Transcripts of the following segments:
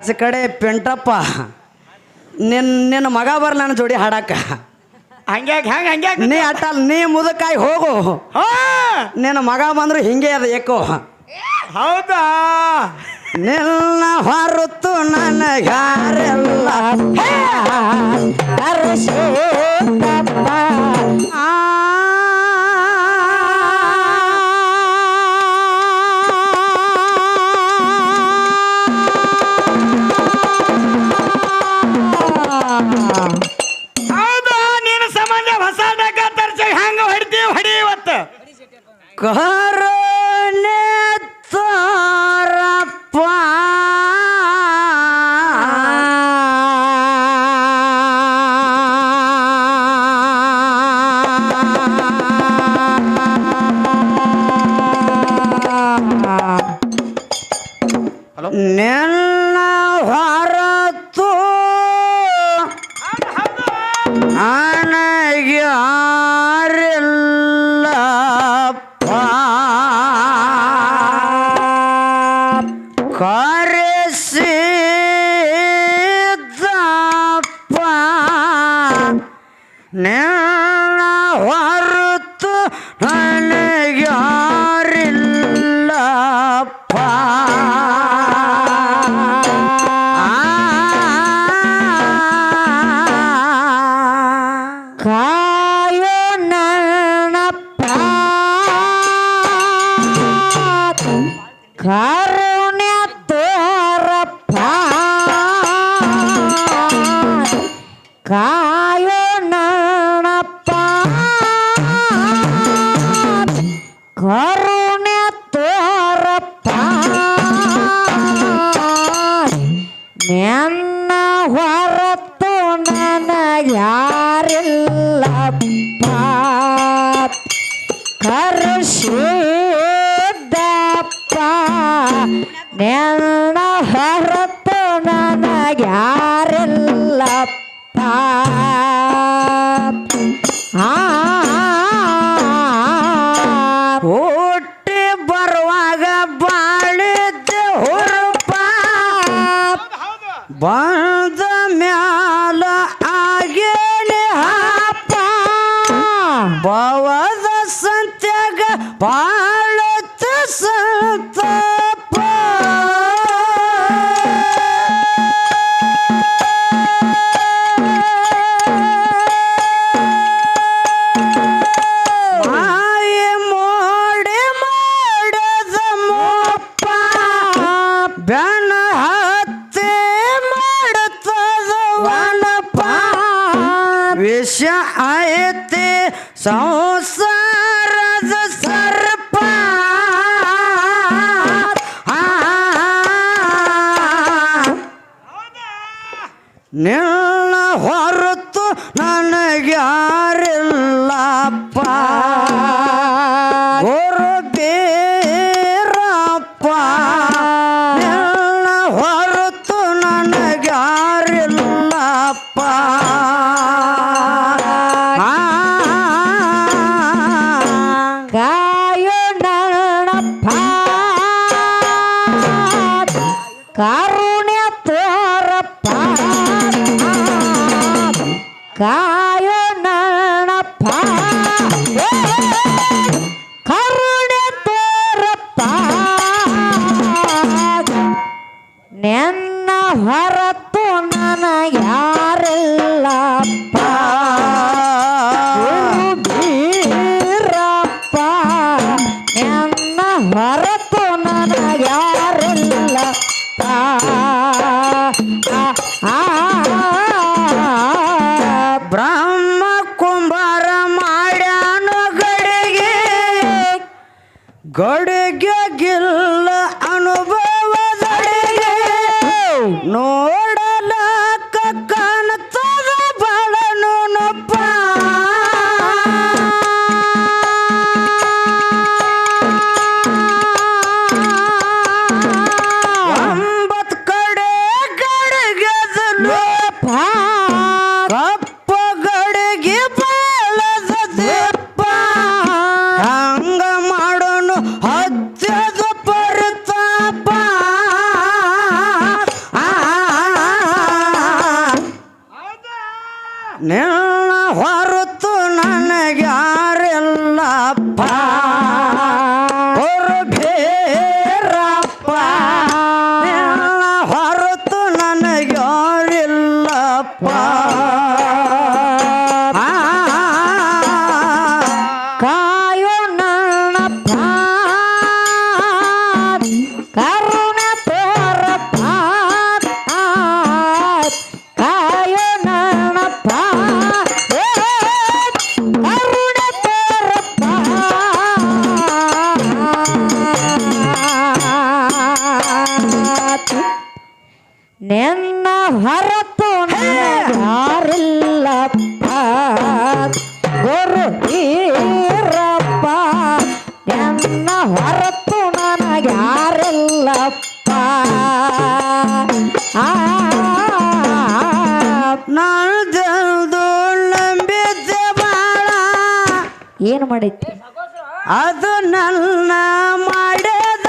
ಆಚೆ ಕಡೆ ಪೆಂಟಪ್ಪ ನಿನ್ನ ನಿನ್ನ ಮಗ ಬರಲಿ ನನ್ನ ಜೋಡಿ ಹಾಡಾಕ. ಹಂಗ್ಯಾಕೆ ಹೆಂಗೆ ಹಂಗ್ಯಾಕೆ? ನೀ ಅಟ್ಟಲ್ ನೀ ಮುದಕಾಯಿ ಹೋಗು. ನಿನ್ನ ಮಗ ಬಂದ್ರು ಹಿಂಗೆ ಅದ ಏಕೋ. ಹೌದಾ? ನಿನ್ನ ಹೊರತು ನನಗಾರೆಲ್ಲ ಹರಸೋ God. Kak. ವರ್ಷ ಆಯತೆ ಸಂಸಾರದ ಸರ್ಪ. ನಿನ್ನ ಹೊರತು ನನಗ್ಯಾರಿಲ್ಲ. ஞான யா ನಿನ್ನ ಹೊರತು ಯಾರಿಲ್ಲಪ್ಪ ಗುರು ಈರಪ್ಪ ನನ್ನ ಹೊರತು ನನಗ್ಯಾರಿಲ್ಲಪ್ಪ ಆ ನಾನು ಜಲ್ದು ನಂಬಿದ್ದೆ ಬಾಳ ಏನು ಮಾಡೈತಿ ಅದು ನನ್ನ ಮಾಡಿದ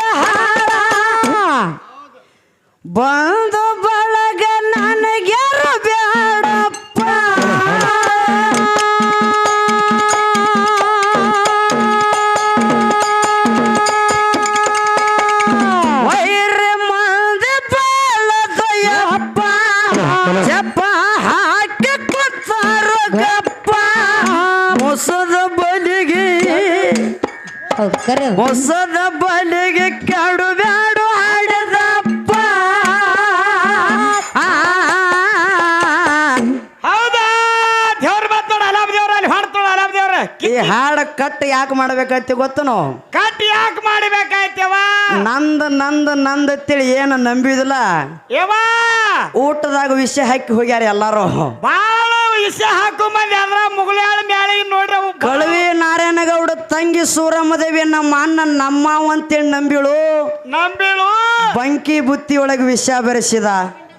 ಬಂದು ಬಳಗ ನನಗ್ಯಾರು ಬೇಡಪ್ಪ ವೈರಿ ಮಂದಿ ಬಾಳದಯ್ಯಪ್ಪ ಜಪ್ಪ ಹಾಕಿ ಕೂತಾರು ಗಪ್ಪ. ಮೊಸದ ಬಲಿಗೆ ಹೌದು ಕಟ್ ಯಾಕೆ ಮಾಡ್ಬೇಕೈತಿ ಗೊತ್ತನು? ಕಟ್ ಯಾಕೆ ಮಾಡಬೇಕಾಯ್ತವ? ನಂದ ನಂದ ನಂದ ತಿಳಿ ಏನು ನಂಬಿದಿಲ್ಲ. ಊಟದಾಗ ವಿಷ ಹಾಕಿ ಹೋಗ್ಯಾರ ಎಲ್ಲಾರು. ಬಾಳ ವಿಷ ಹಾಕು ಮಂದಿ ಅದ್ರ ಮುಗುಳ್ಯಾಳ ಮ್ಯಾಲೆ ನೋಡ್ರಿ ಅವು ಬಾ- ಕಳವಿ ನಾರಾಯಣಗೌಡ ತಂಗಿ ಸೂರಮ್ಮದೇವಿ ನಮ್ಮ ಅಣ್ಣ ನಮ್ಮವ ಅಂತೇಳಿ ನಂಬಿಳು. ನಂಬಿಳು. ಬಂಕಿ ಬುತ್ತಿ ಒಳಗೆ ವಿಷ ಬೆರೆಸಿದ.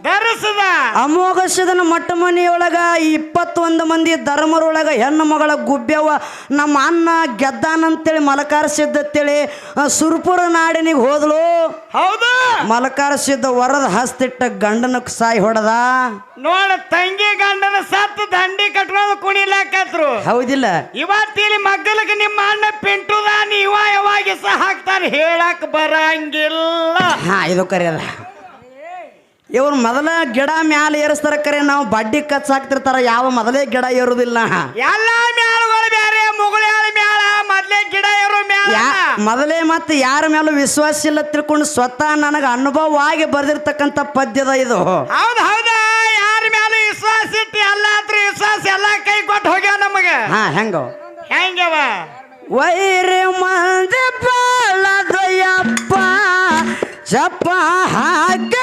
ಧರಿಸದ. ಅಮೋಘ ಸಿದನ ಮಟ್ಟ ಮನೆಯೊಳಗ ಇಪ್ಪತ್ತೊಂದು ಮಂದಿ ಧರ್ಮರೊಳಗ ಹೆಣ್ಣು ಮಗಳ ಗುಬ್ಬ್ಯವ ನಮ್ಮ ಅಣ್ಣ ಗೆದ್ದಾನಂತೇಳಿ ಮಲಕಾರ ಸಿದ್ಧ ಅಂತೇಳಿ ಆ, ಸುರ್ಪುರ ನಾಡಿನಿಗೆ ಹೋದ್ಲು. ಹೌದು. ಮಲಕಾರ ಸಿದ್ಧ ವರದ ಹಸ್ತಿಟ್ಟ ಗಂಡನ ಸಾಯಿ ಹೊಡೆದ. ನೋಡ ತಂಗಿ ಗಂಡನ ಸತ್ತು ದಂಡಿ ಕಟ್ಕೊಂಡು ಕುಣಿಲಾಕತ್ರು. ಹೌದಿಲ್ಲ. ಇವತ್ತಿಲ್ಲಿ ಮಗ್ಗಲಕ್ಕೆ ನಿಮ್ಮ ಅಣ್ಣ ಪಿಂಟುದ ನೀವ ಯಾವಾಗ ಸಹ ಹಾಕ್ತಾರೆ ಹೇಳಕ್ ಬರಂಗಿಲ್ಲ. ಹಾ ಇದು ಕರೆಯದ ಇವ್ರು ಮೊದಲ ಗಿಡ ಮ್ಯಾಲ ಏರಿಸ್ತಾರ ಕರೆ ನಾವು ಬಡ್ಡಿ ಕಚ್ ಹಾಕ್ತಿರ್ತಾರ ಯಾವ ಮೊದಲೇ ಗಿಡ ಏರುದಿಲ್ಲ. ಎಲ್ಲ ಮುಗುಳ್ಯಾಳ ಮ್ಯಾಳ ಮೊದ್ಲೇ ಗಿಡ ಏರು ಮೊದಲೇ ಮತ್ತೆ ಯಾರ ಮೇಲೂ ವಿಶ್ವಾಸ ಇಲ್ಲ ತಿಳ್ಕೊಂಡು ಸ್ವತಃ ನನಗೆ ಅನುಭವವಾಗಿ ಬರೆದಿರ್ತಕ್ಕಂಥ ಪದ್ಯದ ಇದು. ಹೌದ್ ಹೌದಾ ಯಾರ ಮೇಲೆ ವಿಶ್ವಾಸ ಇಟ್ಟು ಎಲ್ಲ ಹತ್ರ ವಿಶ್ವಾಸ ಎಲ್ಲ ಕೈ ಕೊಟ್ಟು ಹೋಗ್ಯಾವ ನಮಗ. ಹಾ ಹೆಂಗ? ಹೆಂಗವ? ವೈರಿ ಮಂದಿ ಬಾಳದಯ್ಯಪ್ಪ ಚಪ್ಪ ಹಾಕ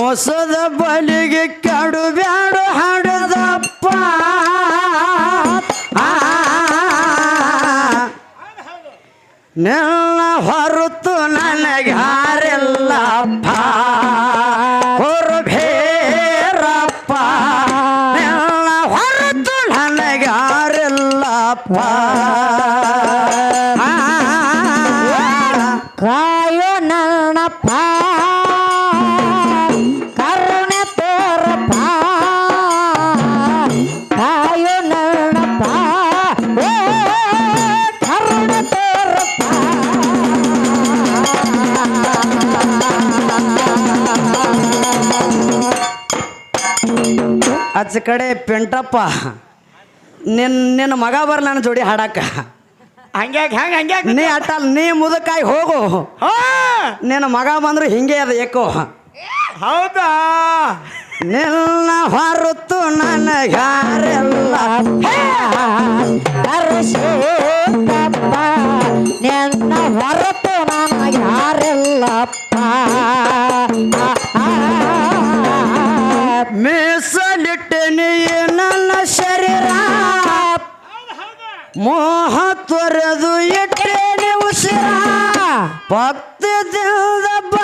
ಮೋಸದ ಬಲಿಗೆ ಕಾಡು ಬ್ಯಾಡು ಹಾಡದಪ್ಪ. ನಿನ್ನ ಹೊರತು ನನಗೆ ಹಾರಿಲ್ಲಪ್ಪ. ಹೊರು ನೆಲ್ಲ ಹೊರತು ನನಗೆ ಹಾರಿಲ್ಲಪ್ಪ. ಆಚೆ ಕಡೆ ಪೆಂಟಪ್ಪ ನಿನ್ ನಿನ್ನ ಮಗ ಬರ ನನ್ನ ಜೋಡಿ ಹಾಡಾಕ. ಹಂಗ್ಯಾಕ ಹಂಗೆ ಹಂಗ್ಯಾಕ ನೀ ಅಟ್ಟಲ್ ನೀ ಮುದಕಾಯಿ ಹೋಗು. ಹಾ! ನಿನ್ನ ಮಗ ಬಂದ್ರು ಹಿಂಗೆ ಅದ ಏಕೋ. ಹೌದಾ? ನಿನ್ನ ಹೊರತು ನನಗಾರೆಲ್ಲ ಕರೆಸೋದಪ್ಪ ಮೋಹ ತೊರೆದು ಎಟ್ಟೇನೆ ಉಸಿರ ಬಂದನೆ ಬೀರಪ್ಪ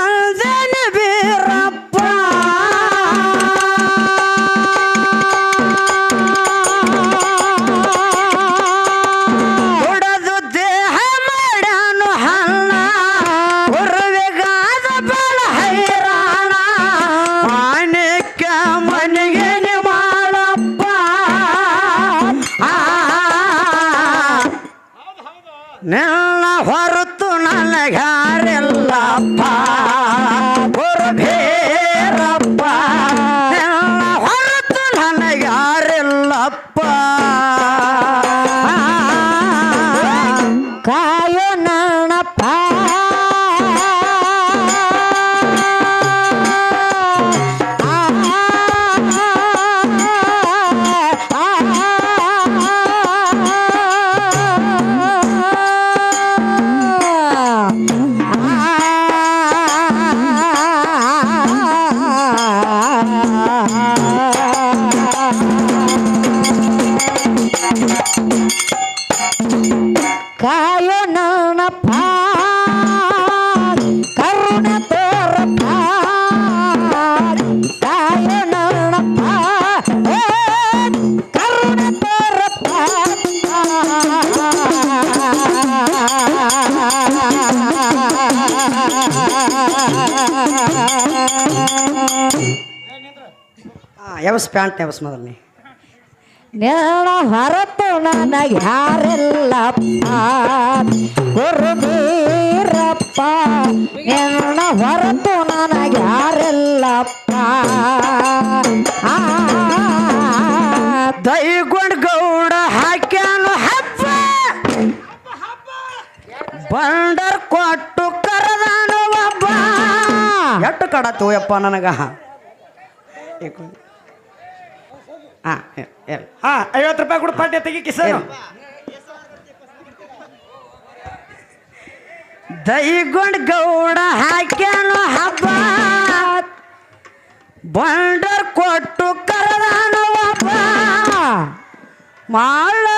ಕಾಯೋ ನನ್ನಪ್ಪ ಕರುಣ ತೋರಪ್ಪ ಕಾಯೋ ನನ್ನಪ್ಪ ಕರುಣ ತೋರಪ್ಪ ಎವಸ್ ಪ್ಯಾಂಟ್ ಎವಸ್ ಮೊದಲನೇ? ನಿನ್ನ ಹೊರತು ನನಗೆ ಯಾರಿಲ್ಲಪ್ಪ? ಗುರುಬೀರಪ್ಪ ಏನೋ ಹೊರತು ನನಗೆ ಯಾರೆಲ್ಲಪ್ಪ? ದೈಗೊಂಡ್ ಗೌಡ ಹಾಕ್ಯಾನು ಹಬ್ಬ. ಬಂಡರ್ ಕೊಟ್ಟು ಕರೆದಾನು ಒಬ್ಬ. ಎಟ್ಟು ಕಡತು ಯಪ್ಪ ನನಗ? ಹಾ ಹಾ ಐವತ್ತು ರೂಪಾಯಿ ಕೊಡು ಪಡ್ಡೆ ತೆಗಿ ಕಿಸನು. ದೈಗೊಂಡ್ ಗೌಡ ಹಾಕ್ಯಾನು ಹಬ್ಬ. ಬಂಡರ್ ಕೊಟ್ಟು ಕರದಾನು ಹಬ್ಬ. ಮಾಳಪ್ಪಗ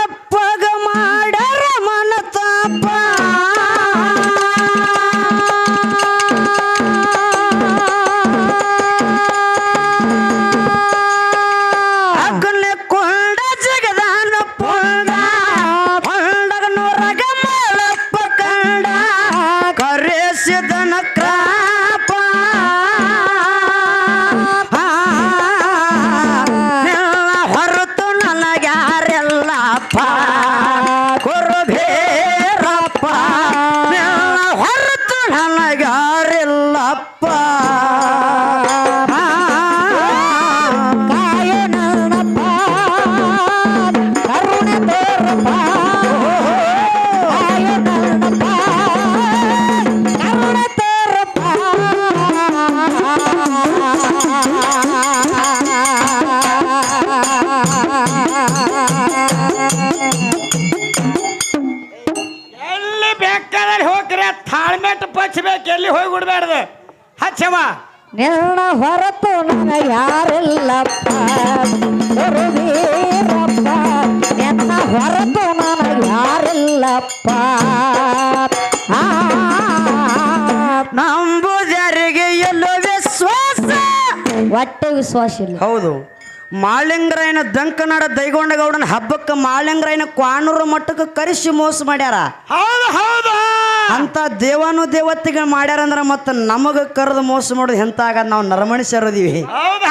Bye. ಹೋಗಿ ಬಿಡಬೇಡ ಹಚ್ಚವ ನಿನ್ನ ಹೊರತು ನನ್ನ ಯಾರಿಲ್ಲಪ್ಪ. ಗುರುವೀರಪ್ಪ ನಿನ್ನ ಹೊರತು ನನ್ನ ಯಾರಿಲ್ಲಪ್ಪ. ನಂಬು ಜರಿಗೆ ಎಲ್ಲೋ ವಿಶ್ವಾಸ. ಒಟ್ಟೆ ವಿಶ್ವಾಸ ಇಲ್ಲ. ಹೌದು. ಮಾಳಿಂಗ್ರಾಯನ ದಂಕನಾಡ ದೈಗೊಂಡಗೌಡನ ಹಬ್ಬಕ್ಕೆ ಮಾಳಿಂಗರಾಯನ ಕ್ವಾಣೂರು ಮಟ್ಟಕ್ಕೆ ಕರೆಸಿ ಮೋಸ ಮಾಡ್ಯಾರ. ಹೌದು ಹೌದು ಅಂತ ದೇವಾನು ದೇವತೆಗಳು ಮಾಡ್ಯಾರಂದ್ರ ಮತ್ತೆ ನಮಗೆ ಕರೆದು ಮೋಸ ಮಾಡೋದು ಎಂತ ಆಗದ ನಾವು ನರಮಣಿಸಿರೋದಿವಿ ಅಣ್ಣ ಹೌದು?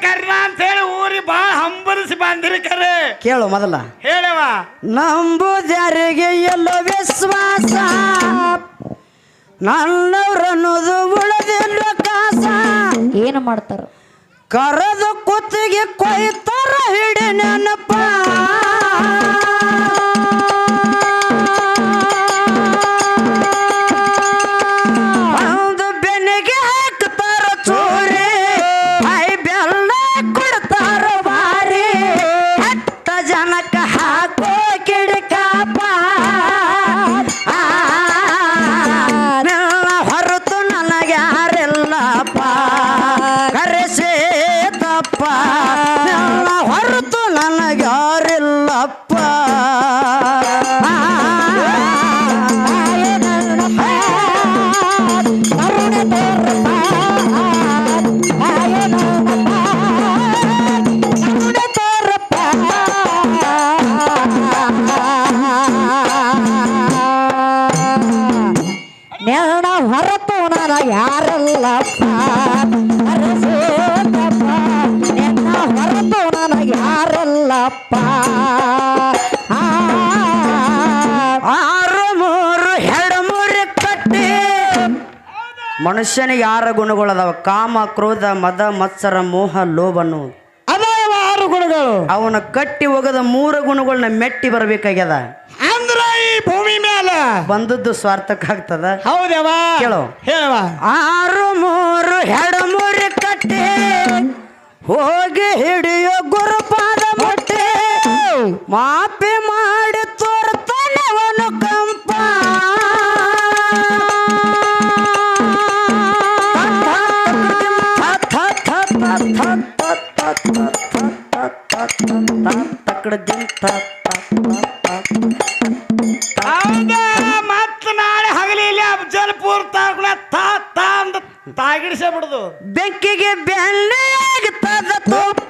ಕರ್ಣ ಅಂತ ಹೇಳಿ ಊರಿ ಬಾಳ ಹಂಬರಿಸಿ ಬಂದಿರಿ ಕರೆ. ಕೇಳು ಮೊದಲ. ಹೇಳವ ನಂಬುದರಿಗೆ ಎಲ್ಲ ವಿಶ್ವಾಸ. ನನ್ನವ್ರನ್ನೋದು ಉಳದಿಲ್ಲ ಕಾಸ. ಏನು ಮಾಡ್ತಾರ? ಕರೆದು ಕುತ್ತಿಗೆ ಕೊಯ್ತಾರ ಹಿಡಿ ನೆನಪ. ಗೆಳೆಯರ ಯಾರಲ್ಲಪ್ಪ ಅರಸೋದಪ್ಪ ನಿನ್ನ ಹೊರತು ನನಗೆ ಯಾರಲ್ಲಪ್ಪ ಆರು ಮೂರು ಎರಡು ಮೂರು ಕಟ್ಟಿ. ಮನುಷ್ಯನಿಗೆ ಯಾರ ಗುಣಗಳದಾವ. ಕಾಮ ಕ್ರೋಧ ಮದ ಮತ್ಸರ ಮೋಹ ಲೋಭನು ಆರು ಗುಣಗಳು. ಅವನ ಕಟ್ಟಿ ಹೋಗದ ಮೂರು ಗುಣಗಳನ್ನ ಮೆಟ್ಟಿ ಬರ್ಬೇಕಾಗ್ಯದ. ಅಂದ್ರೆ ಈ ಭೂಮಿ ಬಂದದ್ದು ಸ್ವಾರ್ಥಕ್ಕಾಗ್ತದ ಹೌದವಾ ಕೇಳು. ಹೇಳವ ಆರು ಮೂರು ಎರಡು ಮೂರು ಕಟ್ಟೆ ಹೋಗಿ ಹಿಡಿಯೋ ಗುರುಪಾದ ಮೊಟ್ಟೆ. ಮಾಪಿ ಬೆಂಕಿಗೆ ಬೆಕ್ಕಿಗೆ ಬೆನ್ನೆ ಆಗ್ತದ ತುಪ್ಪ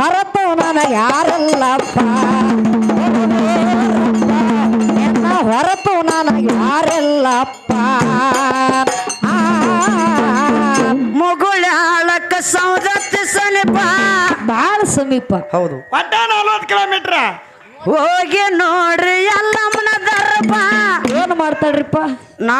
ಹೊರತು ನನ್ನ ಯಾರಲ್ಲಪ್ಪ? ಎನ್ನ ಹೊರತು ನನ್ನ ಆ ಮುಗುಳಾಳಕ್ಕ ಸೌದತ್ತಿ ಸಮೀಪ. ಬಾಳ ಸಮೀಪ. ಹೌದು. ಒಟ್ಟ ನಲ್ವತ್ತು ಕಿಲೋಮೀಟ್ರ ಹೋಗಿ ನೋಡ್ರಿ ಎಲ್ಲಮ್ಮನ ದರ್ಪ ಏನು ಮಾಡ್ತಾಳ್ರಿಪ್ಪ? ನಾ